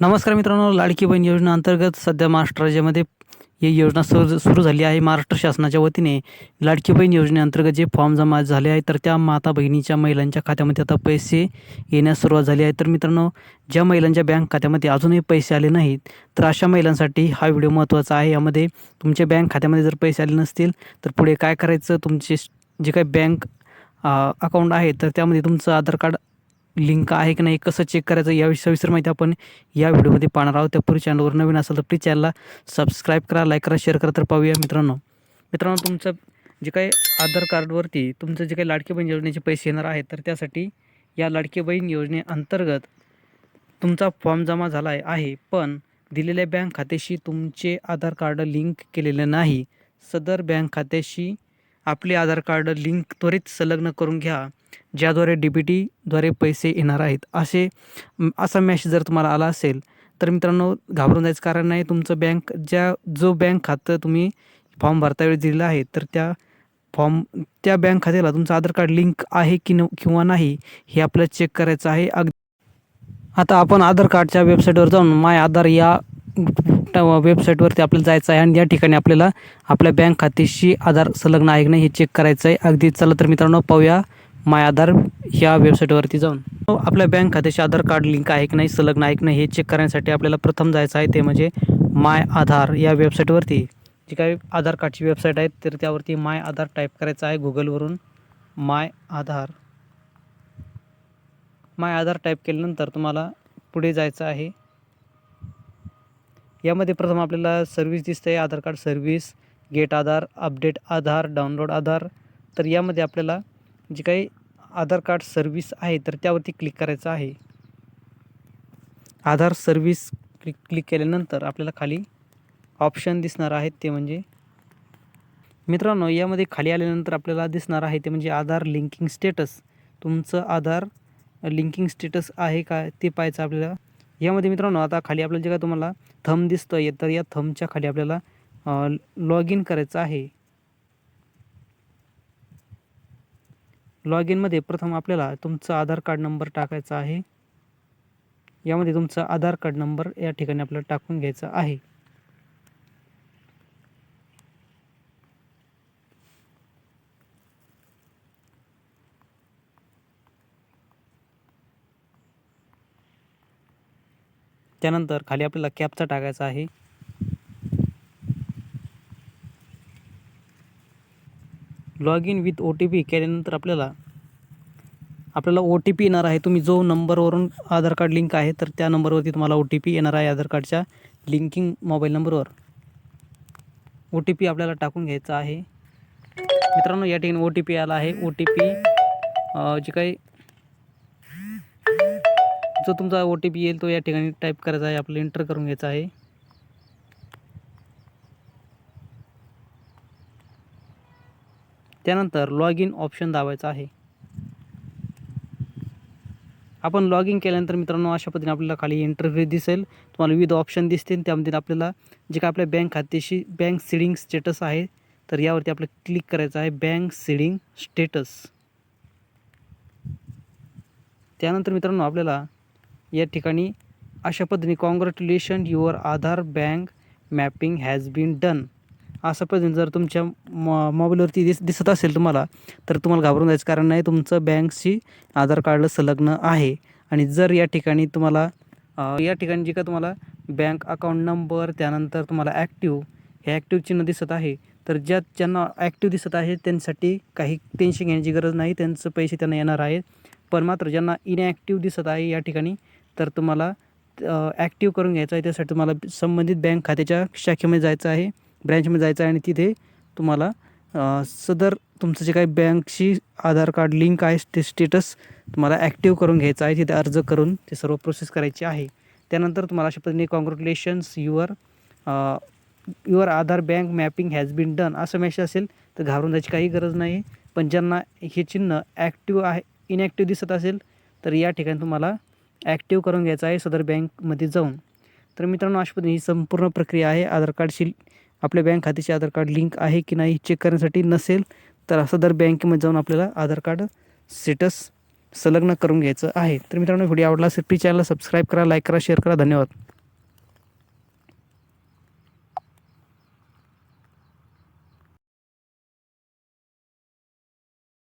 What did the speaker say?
नमस्कार मित्रांनो लाडकी बहीण योजना अंतर्गत सध्या महाराष्ट्र राज्यामध्ये ही योजना सुरू सुरू झाली आहे. महाराष्ट्र शासनाच्या वतीने लाडकी बहीण योजनेअंतर्गत जे फॉर्म जमा झाले आहे तर त्या माता बहिणीच्या महिलांच्या खात्यामध्ये आता पैसे येण्यास सुरुवात झाली आहे. तर मित्रांनो ज्या महिलांच्या बँक खात्यामध्ये अजूनही पैसे आले नाहीत तर अशा महिलांसाठी हा व्हिडिओ महत्त्वाचा आहे. यामध्ये तुमच्या बँक खात्यामध्ये जर पैसे आले नसतील तर पुढे काय करायचं? तुमचे जे काही बँक अकाउंट आहे तर त्यामध्ये तुमचं आधार कार्ड लिंक आहे की नाही कसं चेक करायचं याविषयी सविस्तर माहिती आपण या व्हिडिओमध्ये पाहणार आहोत. त्यापूर्वी चॅनलवर नवीन असेल तर प्लीज चॅनलला सबस्क्राईब करा लाईक करा शेअर करा तर पाहूया मित्रांनो. मित्रांनो तुमचं जे काही आधार कार्डवरती तुमचं जे काही लाडकी बहीण योजनेचे पैसे येणार आहेत तर त्यासाठी या लाडकी बहीण योजनेअंतर्गत तुमचा फॉर्म जमा झाला आहे आहे पण दिलेल्या बँक खात्याशी तुमचे आधार कार्ड लिंक केलेले नाही. सदर बँक खात्याशी आपले आधार कार्ड लिंक त्वरित संलग्न करून घ्या. ज्याद्वारे डी बी टीद्वारे पैसे येणार आहेत. असे असा मॅसेज जर तुम्हाला आला असेल तर मित्रांनो घाबरून जायचं कारण नाही. तुमचं बँक ज्या जो बँक खातं तुम्ही फॉर्म भरता वेळी दिलेलं आहे तर त्या फॉर्म त्या बँक खात्याला तुमचं आधार कार्ड लिंक आहे की न किंवा नाही हे आपल्याला चेक करायचं आहे. अग आता आपण आधार कार्डच्या वेबसाईटवर जाऊन माय आधार या वेबसाईटवरती आपल्याला जायचं आहे आणि या ठिकाणी आपल्याला आपल्या बँक खात्याशी आधार संलग्न आहे की नाही हे चेक करायचं आहे. अगदी चला तर मित्रांनो पाहूया. माय आधार ह्या वेबसाईटवरती जाऊन. आपल्या बँक खात्याशी आधार कार्ड लिंक आहे की नाही संलग्न आहे की नाही हे चेक करण्यासाठी आपल्याला प्रथम जायचं आहे ते म्हणजे माय आधार या वेबसाईटवरती जी काही आधार कार्डची वेबसाईट आहे तर त्यावरती माय आधार टाईप करायचं आहे गुगलवरून माय आधार. माय आधार टाईप केल्यानंतर तुम्हाला पुढे जायचं आहे. यामध्ये प्रथम आपल्याला सर्व्हिस दिसते आहे Aadhaar card service get Aadhaar update Aadhaar download Aadhaar. तर यामध्ये आपल्याला जे काही आधार कार्ड सर्व्हिस आहे तर त्यावरती क्लिक करायचं आहे. आधार सर्व्हिस क्लिक क्लिक केल्यानंतर आपल्याला खाली ऑप्शन दिसणार आहेत ते म्हणजे मित्रांनो यामध्ये खाली आल्यानंतर आपल्याला दिसणार आहे ते म्हणजे आधार लिंकिंग स्टेटस तुमचं आधार लिंकिंग स्टेटस आहे का ते पाहायचं आपल्याला. यामध्ये मित्रांनो आता खाली आपल्याला जे काय तुम्हाला थम दिसतं आहे तर या थमच्या खाली आपल्याला लॉग इन करायचं आहे. लॉग इनमध्ये प्रथम आपल्याला तुमचा आधार कार्ड नंबर टाकायचा आहे. यामध्ये तुमचा आधार कार्ड नंबर या ठिकाणी आपल्याला टाकून घ्यायचा आहे. त्यानंतर खाली आपल्याला कॅपचा टाकायचा आहे. Log in with O T P केल्यानंतर आपल्याला आपल्याला ओ टी पी येणार आहे. तुम्ही जो नंबरवरून आधार कार्ड लिंक आहे तर त्या नंबरवरती तुम्हाला ओ टी पी येणार आहे आधार कार्डच्या लिंकिंग मोबाईल नंबरवर ओ टी पी आपल्याला टाकून घ्यायचा आहे. मित्रांनो या ठिकाणी ओ टी पी आला आहे. ओ टी पी जे काही जो तुमचा ओ टी पी येईल तो या ठिकाणी टाईप करायचा आहे. आपल्याला एंटर करून घ्यायचा आहे. त्यानंतर लॉग इन ऑप्शन दाबायचं आहे. आपण लॉग इन केल्यानंतर मित्रांनो अशा पद्धतीने आपल्याला खाली इंटरव्ह्यू दिसेल. तुम्हाला विविध ऑप्शन दिसतील. त्यामध्ये आपल्याला जे काय आपल्या बँक खात्याशी बँक सिडिंग स्टेटस आहे तर यावरती आपल्याला क्लिक करायचं आहे बँक सिडिंग स्टेटस त्यानंतर मित्रांनो आपल्याला या ठिकाणी अशा पद्धतीने congratulation your Aadhaar bank mapping has been done असं पद्धतीने जर तुमच्या मॉ मोबाईलवरती दिस दिसत असेल तुम्हाला तर तुम्हाला घाबरून जायचं कारण नाही तुमचं बँकशी आधार कार्ड संलग्न आहे. आणि जर या ठिकाणी तुम्हाला या ठिकाणी जे का तुम्हाला बँक अकाउंट नंबर त्यानंतर तुम्हाला ॲक्टिव्ह हे ॲक्टिव्ह चिन्ह दिसत आहे तर ज्या ज्यांना ॲक्टिव्ह दिसत आहे त्यांच्यासाठी काही टेन्शन घेण्याची गरज नाही त्यांचं पैसे त्यांना येणार आहेत. पण मात्र ज्यांना इनॲक्टिव्ह दिसत आहे या ठिकाणी तर तुम्हाला ॲक्टिव्ह करून घ्यायचं आहे त्यासाठी तुम्हाला संबंधित बँक खात्याच्या शाखेमध्ये जायचं आहे. ब्रँचमध्ये जायचं आहे आणि तिथे तुम्हाला सदर तुमचं जे काही बँकशी आधार कार्ड लिंक आहे ते स्टेटस तुम्हाला ॲक्टिव्ह करून घ्यायचं आहे. तिथे अर्ज करून ते सर्व प्रोसेस करायची आहे. त्यानंतर तुम्हाला अशा पद्धतीने congratulations your your Aadhaar bank mapping has been done असं मेसेज असेल तर घाबरून जायची काही गरज नाही. पण ज्यांना हे चिन्ह ॲक्टिव्ह आहे इनॲक्टिव्ह दिसत असेल तर या ठिकाणी तुम्हाला ॲक्टिव्ह करून घ्यायचं आहे सदर बँकमध्ये जाऊन. तर मित्रांनो अशा पद्धतीने ही संपूर्ण प्रक्रिया आहे. आधार कार्डशी आपल्या बँक खात्याचे आधार कार्ड लिंक आहे की नाही चेक करण्यासाठी नसेल तर असं दर बँकेमध्ये जाऊन आपल्याला आधार कार्ड स्टेटस संलग्न करून घ्यायचं आहे. तर मित्रांनो व्हिडिओ आवडला असेल प्लीज चॅनलला सबस्क्राईब करा लाईक करा शेअर करा. धन्यवाद.